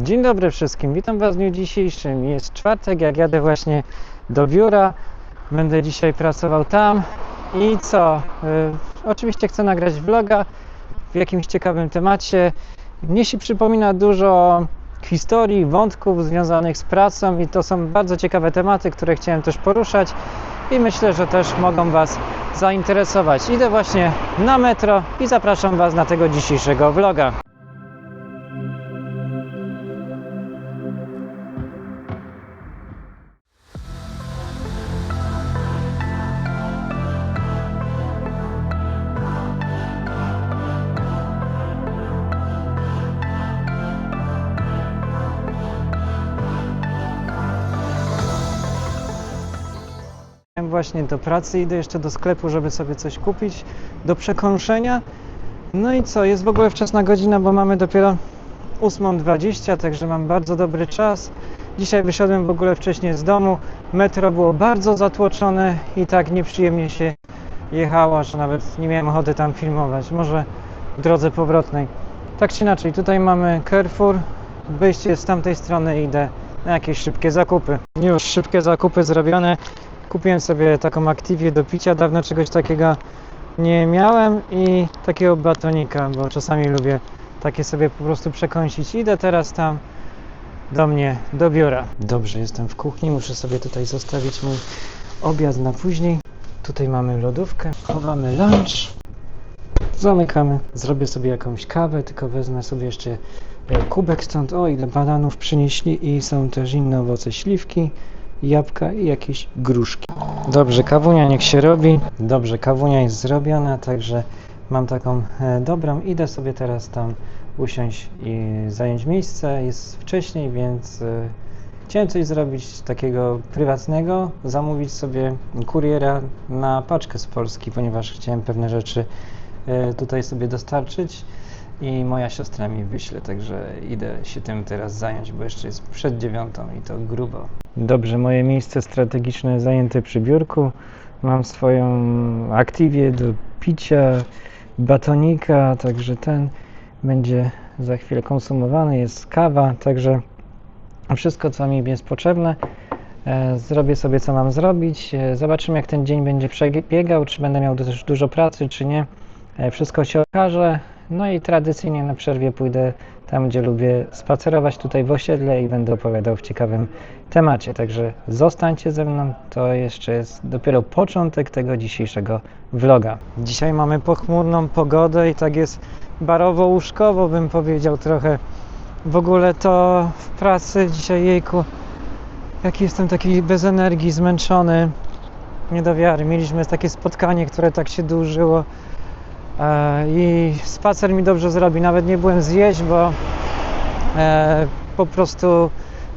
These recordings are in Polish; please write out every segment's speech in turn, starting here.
Dzień dobry wszystkim, witam Was w dniu dzisiejszym. Jest czwartek, jak jadę właśnie do biura. Będę dzisiaj pracował tam. I co? Y, oczywiście chcę nagrać vloga w jakimś ciekawym temacie. Mnie się przypomina dużo historii, wątków związanych z pracą i to są bardzo ciekawe tematy, które chciałem też poruszać i myślę, że też mogą Was zainteresować. Idę właśnie na metro i zapraszam Was na tego dzisiejszego vloga. Właśnie do pracy, idę jeszcze do sklepu, żeby sobie coś kupić do przekąszenia. No i co, jest w ogóle wczesna godzina, bo mamy dopiero 8.20, także mam bardzo dobry czas. Dzisiaj wyszedłem w ogóle wcześniej z domu. Metro było bardzo zatłoczone i tak nieprzyjemnie się jechało, że nawet nie miałem ochoty tam filmować. Może w drodze powrotnej. Tak czy inaczej, tutaj mamy Carrefour. Wyjście z tamtej strony, idę na jakieś szybkie zakupy. Już szybkie zakupy zrobione. Kupiłem sobie taką aktiwię do picia, dawno czegoś takiego nie miałem i takiego batonika, bo czasami lubię takie sobie po prostu przekąsić. Idę teraz tam do mnie, do biura. Dobrze, jestem w kuchni, muszę sobie tutaj zostawić mój obiad na później. Tutaj mamy lodówkę, chowamy lunch, zamykamy. Zrobię sobie jakąś kawę, tylko wezmę sobie jeszcze e, kubek stąd. O, ile bananów przynieśli i są też inne owoce, śliwki, jabłka i jakieś gruszki. Dobrze, kawunia niech się robi. Dobrze, kawunia jest zrobiona, także mam taką e, dobrą. Idę sobie teraz tam usiąść i zająć miejsce. Jest wcześniej, więc e, chciałem coś zrobić takiego prywatnego, zamówić sobie kuriera na paczkę z Polski, ponieważ chciałem pewne rzeczy e, tutaj sobie dostarczyć i moja siostra mi wyśle, także idę się tym teraz zająć, bo jeszcze jest przed dziewiątą i to grubo. Dobrze, moje miejsce strategiczne zajęte przy biurku. Mam swoją aktiwię do picia, batonika, także ten będzie za chwilę konsumowany. Jest kawa, także wszystko, co mi jest potrzebne. E, Zrobię sobie, co mam zrobić. E, Zobaczymy, jak ten dzień będzie przebiegał, czy będę miał też dużo pracy, czy nie. E, Wszystko się okaże. No i tradycyjnie na przerwie pójdę tam, gdzie lubię spacerować tutaj w osiedle i będę opowiadał w ciekawym temacie. Także zostańcie ze mną. To jeszcze jest dopiero początek tego dzisiejszego vloga. Dzisiaj mamy pochmurną pogodę i tak jest barowo-łóżkowo, bym powiedział trochę. W ogóle to w pracy dzisiaj, jejku, jaki jestem taki bez energii, zmęczony. Nie do wiary. Mieliśmy takie spotkanie, które tak się dłużyło. E, I spacer mi dobrze zrobi. Nawet nie byłem zjeść, bo e, po prostu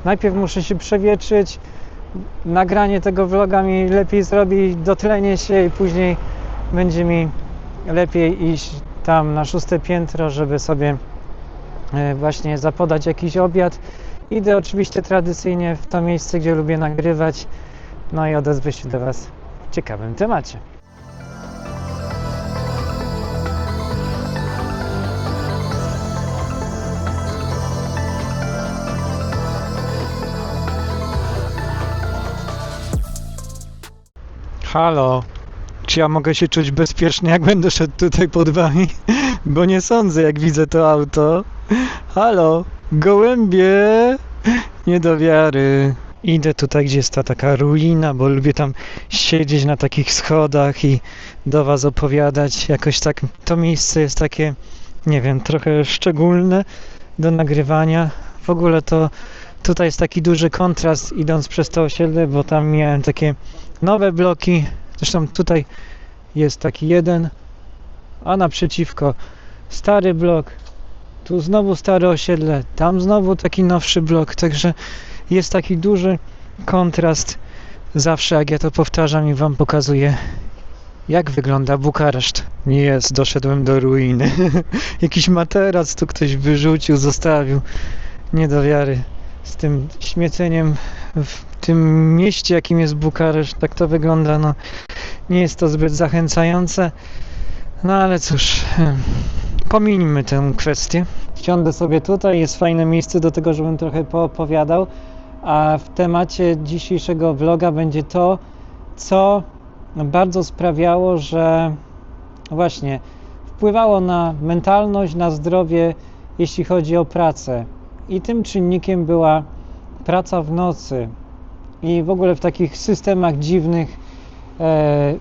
najpierw muszę się przewietrzyć. Nagranie tego vloga mi lepiej zrobi, dotlenie się i później będzie mi lepiej iść tam na szóste piętro, żeby sobie e, właśnie zapodać jakiś obiad. Idę oczywiście tradycyjnie w to miejsce, gdzie lubię nagrywać. No i odezwę się do Was w ciekawym temacie. Halo, czy ja mogę się czuć bezpiecznie, jak będę szedł tutaj pod wami? Bo nie sądzę, jak widzę to auto. Halo, gołębie! Nie do wiary. Idę tutaj, gdzie jest ta taka ruina, bo lubię tam siedzieć na takich schodach i do was opowiadać. Jakoś tak to miejsce jest takie, nie wiem, trochę szczególne do nagrywania. W ogóle to tutaj jest taki duży kontrast idąc przez to osiedle, bo tam miałem takie nowe bloki. Zresztą tutaj jest taki jeden, a naprzeciwko stary blok. Tu znowu stare osiedle, tam znowu taki nowszy blok. Także jest taki duży kontrast. Zawsze jak ja to powtarzam i wam pokazuję, jak wygląda Bukareszt. Jest, doszedłem do ruiny. Jakiś materac tu ktoś wyrzucił, zostawił. Nie do wiary. Z tym śmieceniem w tym mieście, jakim jest Bukareszt, tak to wygląda. No, nie jest to zbyt zachęcające. No ale cóż, em, pominijmy tę kwestię. Wsiądę sobie tutaj, jest fajne miejsce do tego, żebym trochę poopowiadał, a w temacie dzisiejszego vloga będzie to, co bardzo sprawiało, że właśnie wpływało na mentalność, na zdrowie, jeśli chodzi o pracę. I tym czynnikiem była praca w nocy i w ogóle w takich systemach dziwnych, e,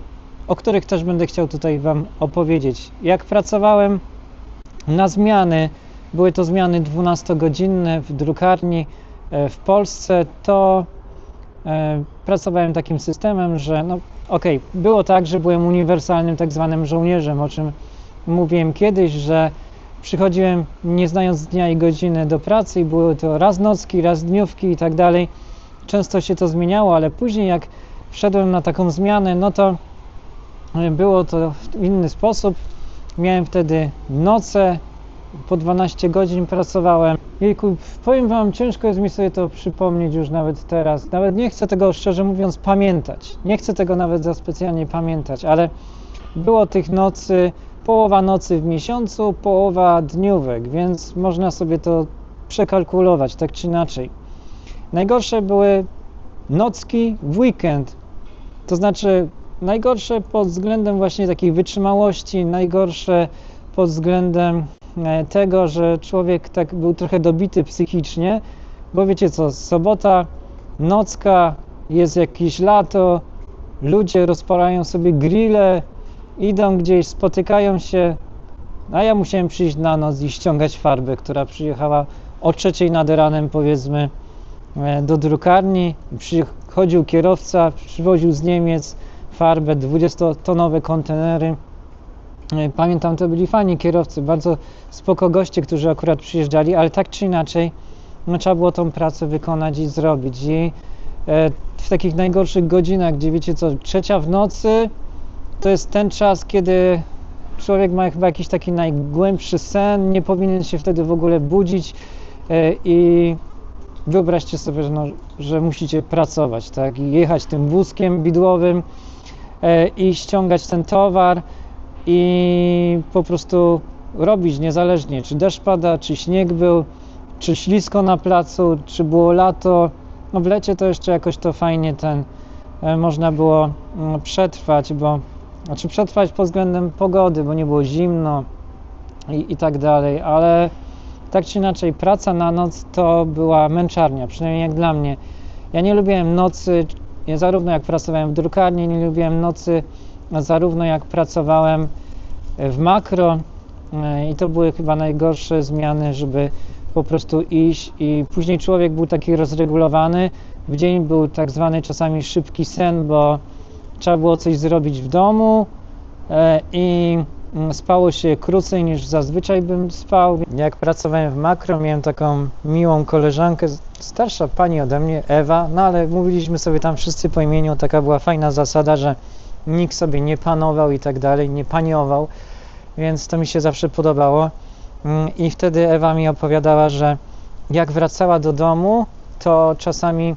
o których też będę chciał tutaj Wam opowiedzieć. Jak pracowałem na zmiany, były to zmiany 12-godzinne w drukarni e, w Polsce, to e, pracowałem takim systemem, że no okej, okay, było tak, że byłem uniwersalnym tak zwanym żołnierzem, o czym mówiłem kiedyś, że przychodziłem nie znając dnia i godziny do pracy i były to raz nocki, raz dniówki i tak dalej. Często się to zmieniało, ale później jak wszedłem na taką zmianę, no to było to w inny sposób. Miałem wtedy noce, po 12 godzin pracowałem. Jejku, powiem Wam, ciężko jest mi sobie to przypomnieć już nawet teraz. Nawet nie chcę tego, szczerze mówiąc, pamiętać. Nie chcę tego nawet za specjalnie pamiętać, ale było tych nocy, połowa nocy w miesiącu, połowa dniówek, więc można sobie to przekalkulować tak czy inaczej. Najgorsze były nocki w weekend. To znaczy najgorsze pod względem właśnie takiej wytrzymałości, najgorsze pod względem e, tego, że człowiek tak był trochę dobity psychicznie, bo wiecie co, sobota, nocka, jest jakieś lato, ludzie rozpalają sobie grille, idą gdzieś, spotykają się, a ja musiałem przyjść na noc i ściągać farbę, która przyjechała o trzeciej nad ranem powiedzmy e, do drukarni. Przychodził kierowca, przywoził z Niemiec farbę, 20-tonowe kontenery. E, pamiętam, to byli fani kierowcy, bardzo spoko goście, którzy akurat przyjeżdżali, ale tak czy inaczej no, trzeba było tą pracę wykonać i zrobić. I e, w takich najgorszych godzinach, gdzie wiecie co, trzecia w nocy, to jest ten czas, kiedy człowiek ma chyba jakiś taki najgłębszy sen, nie powinien się wtedy w ogóle budzić e, i wyobraźcie sobie, że, no, że musicie pracować, tak, i jechać tym wózkiem bidłowym e, i ściągać ten towar i po prostu robić niezależnie, czy deszcz pada, czy śnieg był, czy ślisko na placu, czy było lato. No w lecie to jeszcze jakoś to fajnie ten e, można było mm, przetrwać, bo znaczy przetrwać pod względem pogody, bo nie było zimno i, i tak dalej, ale tak czy inaczej praca na noc to była męczarnia, przynajmniej jak dla mnie. Ja nie lubiłem nocy, zarówno jak pracowałem w drukarni, nie lubiłem nocy, zarówno jak pracowałem w makro e, i to były chyba najgorsze zmiany, żeby po prostu iść i później człowiek był taki rozregulowany. W dzień był tak zwany czasami szybki sen, bo trzeba było coś zrobić w domu e, i mm, spało się krócej niż zazwyczaj bym spał. Jak pracowałem w makro, miałem taką miłą koleżankę, starsza pani ode mnie, Ewa, no ale mówiliśmy sobie tam wszyscy po imieniu, taka była fajna zasada, że nikt sobie nie panował i tak dalej, nie paniował, więc to mi się zawsze podobało. Mm, I wtedy Ewa mi opowiadała, że jak wracała do domu, to czasami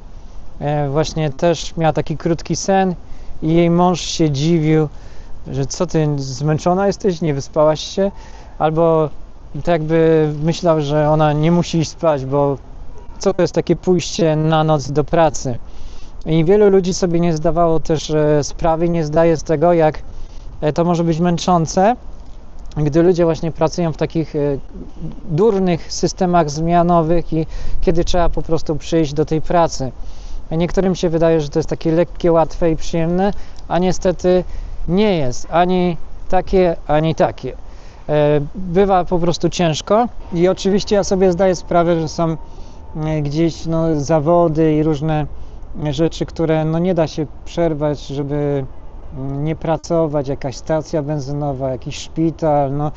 e, właśnie też miała taki krótki sen i jej mąż się dziwił, że co ty, zmęczona jesteś, nie wyspałaś się? Albo tak jakby myślał, że ona nie musi spać, bo co to jest takie pójście na noc do pracy? I wielu ludzi sobie nie zdawało też e, sprawy, nie zdaje z tego, jak e, to może być męczące, gdy ludzie właśnie pracują w takich e, durnych systemach zmianowych i kiedy trzeba po prostu przyjść do tej pracy. Niektórym się wydaje, że to jest takie lekkie, łatwe i przyjemne, a niestety nie jest ani takie, ani takie. E, bywa po prostu ciężko i oczywiście ja sobie zdaję sprawę, że są e, gdzieś no, zawody i różne rzeczy, które no, nie da się przerwać, żeby mm, nie pracować, jakaś stacja benzynowa, jakiś szpital, no,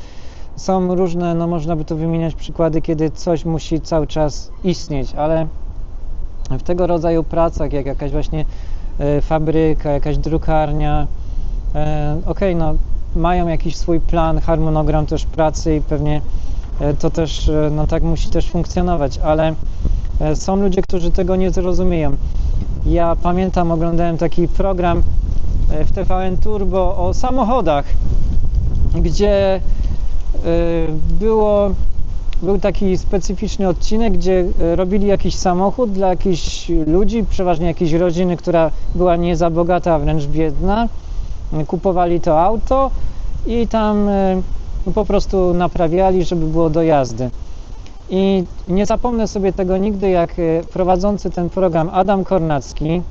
są różne, no można by to wymieniać przykłady, kiedy coś musi cały czas istnieć, ale w tego rodzaju pracach, jak jakaś właśnie e, fabryka, jakaś drukarnia, e, ok, no mają jakiś swój plan, harmonogram też pracy i pewnie e, to też, no tak musi też funkcjonować, ale są ludzie, którzy tego nie zrozumieją. Ja pamiętam, oglądałem taki program w TVN Turbo o samochodach, gdzie było, był taki specyficzny odcinek, gdzie e, robili jakiś samochód dla jakichś ludzi, przeważnie jakiejś rodziny, która była nie za bogata, a wręcz biedna. Kupowali to auto i tam e, po prostu naprawiali, żeby było do jazdy. I nie zapomnę sobie tego nigdy, jak e, prowadzący ten program Adam Kornacki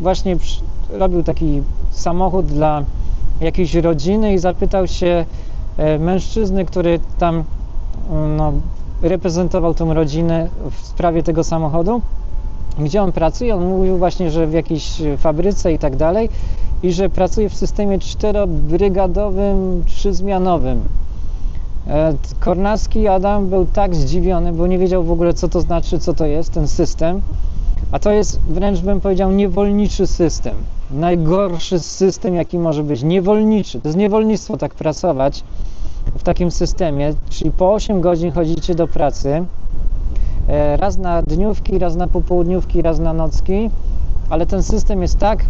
właśnie robił taki samochód dla jakiejś rodziny i zapytał się E, mężczyzny, który tam no, reprezentował tą rodzinę w sprawie tego samochodu, gdzie on pracuje. On mówił właśnie, że w jakiejś fabryce i tak dalej i że pracuje w systemie czterobrygadowym, trzyzmianowym. E, Kornacki Adam był tak zdziwiony, bo nie wiedział w ogóle, co to znaczy, co to jest ten system. A to jest wręcz bym powiedział niewolniczy system. Najgorszy system, jaki może być. Niewolniczy. To jest niewolnictwo tak pracować w takim systemie, czyli po 8 godzin chodzicie do pracy, e, raz na dniówki, raz na popołudniówki, raz na nocki, ale ten system jest tak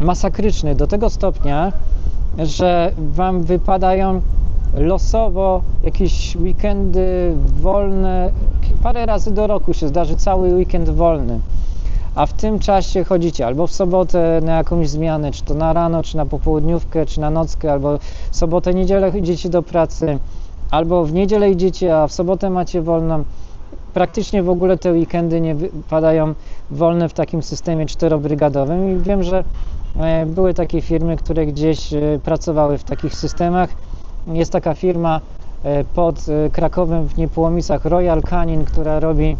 masakryczny do tego stopnia, że Wam wypadają losowo jakieś weekendy wolne. Parę razy do roku się zdarzy cały weekend wolny. A w tym czasie chodzicie albo w sobotę na jakąś zmianę, czy to na rano, czy na popołudniówkę, czy na nockę, albo w sobotę, niedzielę idziecie do pracy, albo w niedzielę idziecie, a w sobotę macie wolną. Praktycznie w ogóle te weekendy nie wypadają wolne w takim systemie czterobrygadowym i wiem, że e, były takie firmy, które gdzieś e, pracowały w takich systemach jest taka firma e, pod Krakowem w Niepołomicach Royal Canin, która robi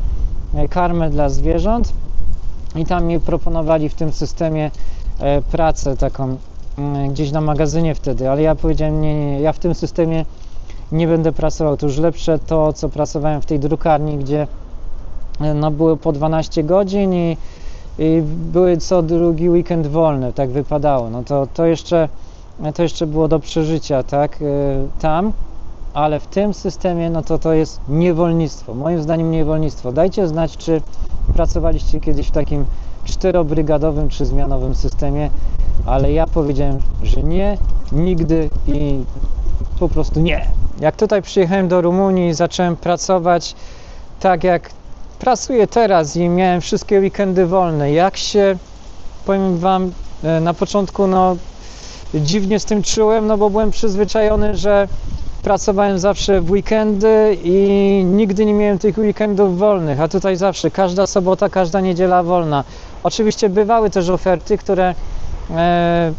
karmę dla zwierząt i tam mi proponowali w tym systemie pracę taką mm, gdzieś na magazynie wtedy, ale ja powiedziałem nie, nie, ja w tym systemie nie będę pracował, to już lepsze to, co pracowałem w tej drukarni, gdzie no, było po 12 godzin i, i były co drugi weekend wolny, tak wypadało, no to, to jeszcze to jeszcze było do przeżycia, tak, y, tam, ale w tym systemie, no to to jest niewolnictwo, moim zdaniem niewolnictwo. Dajcie znać, czy pracowaliście kiedyś w takim czterobrygadowym czy zmianowym systemie, ale ja powiedziałem, że nie, nigdy i po prostu nie. Jak tutaj przyjechałem do Rumunii zacząłem pracować tak jak pracuję teraz i miałem wszystkie weekendy wolne, jak się, powiem Wam, y, na początku no dziwnie z tym czułem, no bo byłem przyzwyczajony, że pracowałem zawsze w weekendy i nigdy nie miałem tych weekendów wolnych, a tutaj zawsze, każda sobota, każda niedziela wolna. Oczywiście bywały też oferty, które e,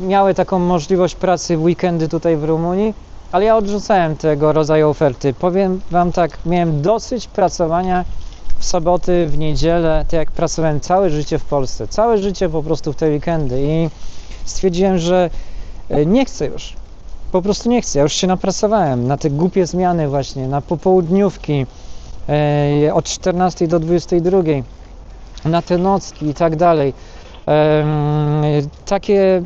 miały taką możliwość pracy w weekendy tutaj w Rumunii, ale ja odrzucałem tego rodzaju oferty. Powiem Wam tak, miałem dosyć pracowania w soboty, w niedzielę, tak jak pracowałem całe życie w Polsce, całe życie po prostu w te weekendy i stwierdziłem, że e, nie chcę już. Po prostu nie chcę. Ja już się napracowałem na te głupie zmiany właśnie, na popołudniówki e, od 14 do 22, na te nocki i tak dalej. E, takie,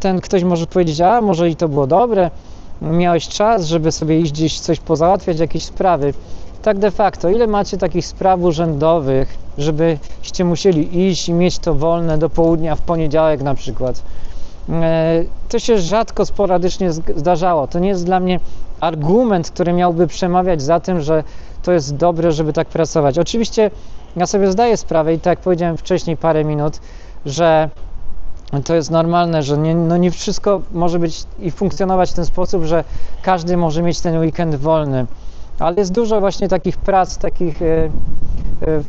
ten ktoś może powiedzieć, a może i to było dobre, miałeś czas, żeby sobie iść gdzieś coś pozałatwiać, jakieś sprawy. Tak de facto, ile macie takich spraw urzędowych, żebyście musieli iść i mieć to wolne do południa w poniedziałek na przykład? E, to się rzadko, sporadycznie zdarzało. To nie jest dla mnie argument, który miałby przemawiać za tym, że to jest dobre, żeby tak pracować. Oczywiście ja sobie zdaję sprawę i tak jak powiedziałem wcześniej parę minut, że to jest normalne, że nie, no nie wszystko może być i funkcjonować w ten sposób, że każdy może mieć ten weekend wolny. Ale jest dużo właśnie takich prac, takich, e, e,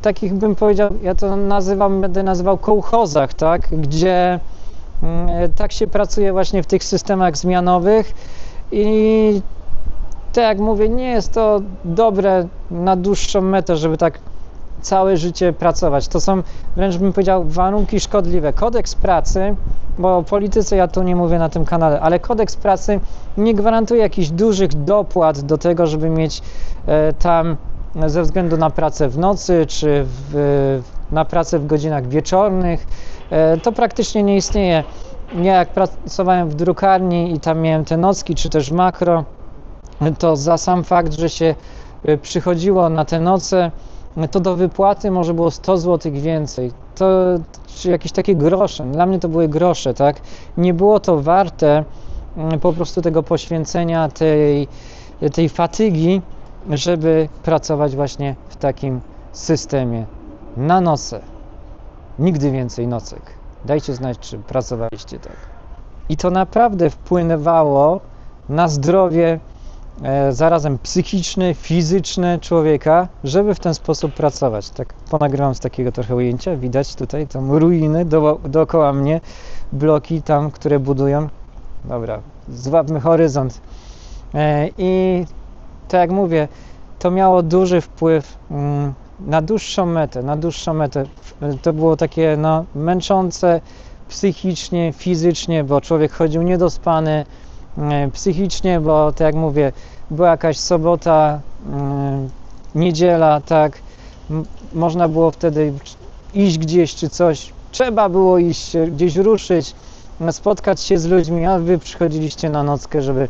takich bym powiedział, ja to nazywam, będę nazywał kołchozach, tak, gdzie tak się pracuje właśnie w tych systemach zmianowych i tak jak mówię, nie jest to dobre na dłuższą metę, żeby tak całe życie pracować. To są wręcz bym powiedział warunki szkodliwe. Kodeks pracy, bo o polityce ja tu nie mówię na tym kanale, ale kodeks pracy nie gwarantuje jakichś dużych dopłat do tego, żeby mieć e, tam ze względu na pracę w nocy czy w, na pracę w godzinach wieczornych E, to praktycznie nie istnieje. Ja jak pracowałem w drukarni i tam miałem te nocki czy też makro, to za sam fakt, że się e, przychodziło na te noce, to do wypłaty może było 100 zł więcej. To czy jakieś takie grosze. Dla mnie to były grosze, tak? Nie było to warte mm, po prostu tego poświęcenia, tej, tej fatygi, żeby pracować właśnie w takim systemie na noce. Nigdy więcej nocek. Dajcie znać, czy pracowaliście tak. I to naprawdę wpływało na zdrowie e, zarazem psychiczne, fizyczne człowieka, żeby w ten sposób pracować. Tak ponagrywam z takiego trochę ujęcia. Widać tutaj tam ruiny do, dookoła mnie, bloki tam, które budują. Dobra, złapmy horyzont. E, I tak jak mówię, to miało duży wpływ mm, na dłuższą metę, na dłuższą metę. To było takie no, męczące psychicznie, fizycznie, bo człowiek chodził niedospany, e, psychicznie, bo tak jak mówię, była jakaś sobota, mm, niedziela, tak, można było wtedy iść gdzieś czy coś, trzeba było iść, e, gdzieś ruszyć, spotkać się z ludźmi, a wy przychodziliście na nockę, żeby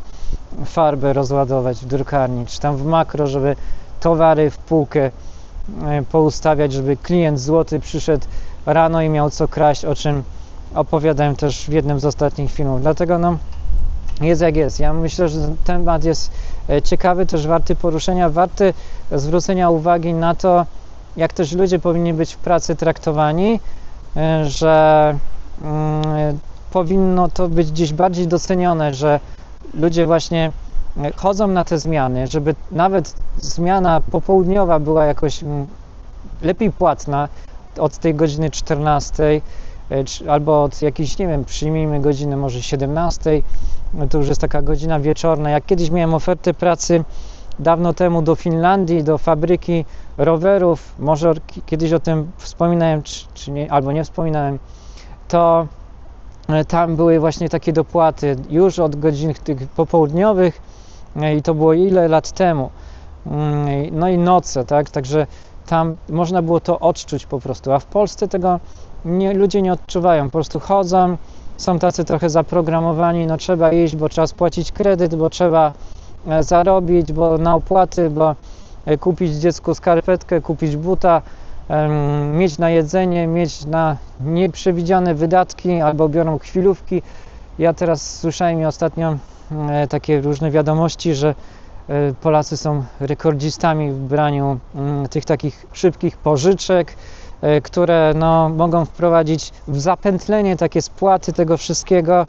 farbę rozładować w drukarni, czy tam w makro, żeby towary w półkę e, poustawiać, żeby klient złoty przyszedł rano i miał co kraść, o czym opowiadałem też w jednym z ostatnich filmów. Dlatego no, jest jak jest. Ja myślę, że ten temat jest e, ciekawy, też warty poruszenia, warty zwrócenia uwagi na to, jak też ludzie powinni być w pracy traktowani, e, że mm, powinno to być gdzieś bardziej docenione, że ludzie właśnie e, chodzą na te zmiany, żeby nawet zmiana popołudniowa była jakoś mm, lepiej płatna od tej godziny 14 e, albo od jakiejś, nie wiem, przyjmijmy godziny może 17, no to już jest taka godzina wieczorna. Jak kiedyś miałem ofertę pracy dawno temu do Finlandii, do fabryki rowerów, może ki- kiedyś o tym wspominałem, czy, czy nie, albo nie wspominałem, to e, tam były właśnie takie dopłaty już od godzin tych popołudniowych e, i to było ile lat temu. Mm, No i noce, tak? Także tam można było to odczuć po prostu, a w Polsce tego nie, ludzie nie odczuwają, po prostu chodzą, są tacy trochę zaprogramowani, no trzeba iść, bo trzeba spłacić kredyt, bo trzeba e, zarobić, bo na opłaty, bo e, kupić dziecku skarpetkę, kupić buta, mieć na jedzenie, mieć na nieprzewidziane wydatki albo biorą chwilówki. Ja teraz słyszałem ostatnio e, takie różne wiadomości, że e, Polacy są rekordzistami w braniu mm, tych takich szybkich pożyczek, e, które no, mogą wprowadzić w zapętlenie takie spłaty tego wszystkiego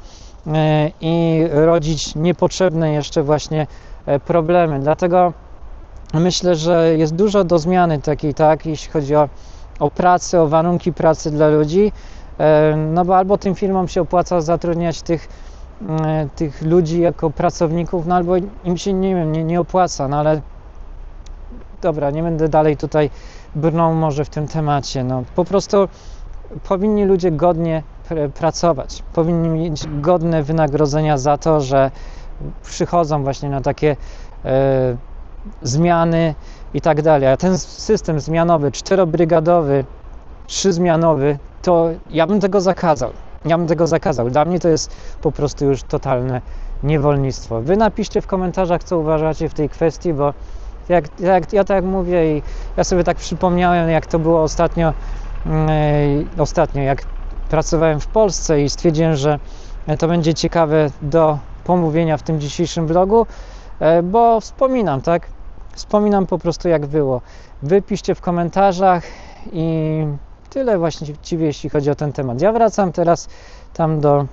e, i rodzić niepotrzebne jeszcze właśnie e, problemy. Dlatego myślę, że jest dużo do zmiany takiej, tak, jeśli chodzi o, o pracę, o warunki pracy dla ludzi. E, No bo albo tym firmom się opłaca zatrudniać tych, e, tych ludzi jako pracowników, no albo im się nie wiem, nie, nie opłaca, no ale dobra, nie będę dalej tutaj brnął może w tym temacie. No, po prostu powinni ludzie godnie pr- pracować, powinni mieć godne wynagrodzenia za to, że przychodzą właśnie na takie e, zmiany i tak dalej. A ten system zmianowy, czterobrygadowy, trzyzmianowy, to ja bym tego zakazał. Ja bym tego zakazał. Dla mnie to jest po prostu już totalne niewolnictwo. Wy napiszcie w komentarzach, co uważacie w tej kwestii, bo jak, jak, ja tak mówię i ja sobie tak przypomniałem, jak to było ostatnio, e, ostatnio, jak pracowałem w Polsce i stwierdziłem, że to będzie ciekawe do pomówienia w tym dzisiejszym vlogu, e, bo wspominam, tak? Wspominam po prostu jak było. Wypiszcie w komentarzach i tyle właściwie jeśli chodzi o ten temat. Ja wracam teraz tam do,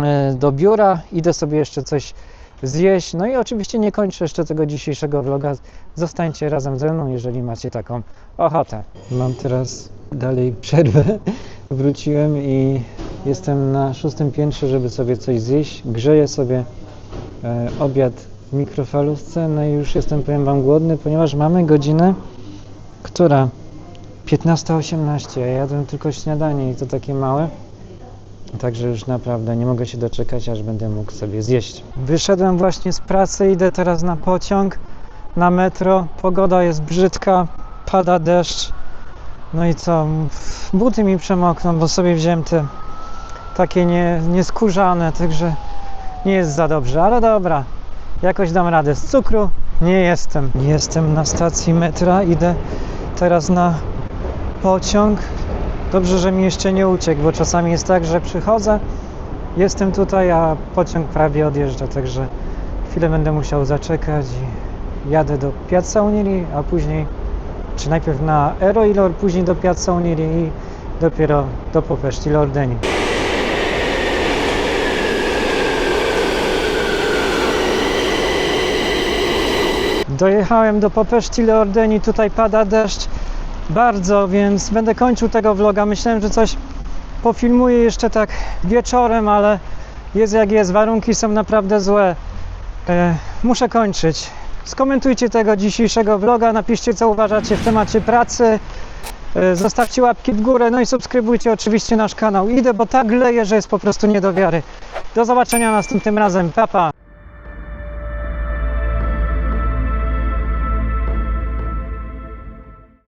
e, do biura, idę sobie jeszcze coś zjeść. No i oczywiście nie kończę jeszcze tego dzisiejszego vloga. Zostańcie razem ze mną, jeżeli macie taką ochotę. Mam teraz dalej przerwę. Wróciłem i jestem na szóstym piętrze, żeby sobie coś zjeść. Grzeję sobie e, obiad w mikrofalówce. No i już jestem, powiem Wam, głodny, ponieważ mamy godzinę, która 15.18. Ja jadłem tylko śniadanie i to takie małe. Także już naprawdę nie mogę się doczekać, aż będę mógł sobie zjeść. Wyszedłem właśnie z pracy, idę teraz na pociąg, na metro. Pogoda jest brzydka, pada deszcz. No i co? Buty mi przemokną, bo sobie wziąłem te takie nie, nieskórzane, także nie jest za dobrze, ale dobra. Jakoś dam radę. Z cukru nie jestem. Jestem na stacji metra, idę teraz na pociąg. Dobrze, że mi jeszcze nie uciekł, bo czasami jest tak, że przychodzę jestem tutaj, a pociąg prawie odjeżdża, także chwilę będę musiał zaczekać i jadę do Piazza Unili, a później, czy najpierw na Eroilor, później do Piazza Unili i dopiero do Popeszci Lordeni. Dojechałem do Popeszci Leordeni, tutaj pada deszcz bardzo, więc będę kończył tego vloga. Myślałem, że coś pofilmuję jeszcze tak wieczorem, ale jest jak jest, warunki są naprawdę złe. E, muszę kończyć. Skomentujcie tego dzisiejszego vloga, napiszcie co uważacie w temacie pracy. E, Zostawcie łapki w górę, no i subskrybujcie oczywiście nasz kanał. Idę, bo tak leje, że jest po prostu nie do wiary. Do zobaczenia następnym razem. Pa, pa.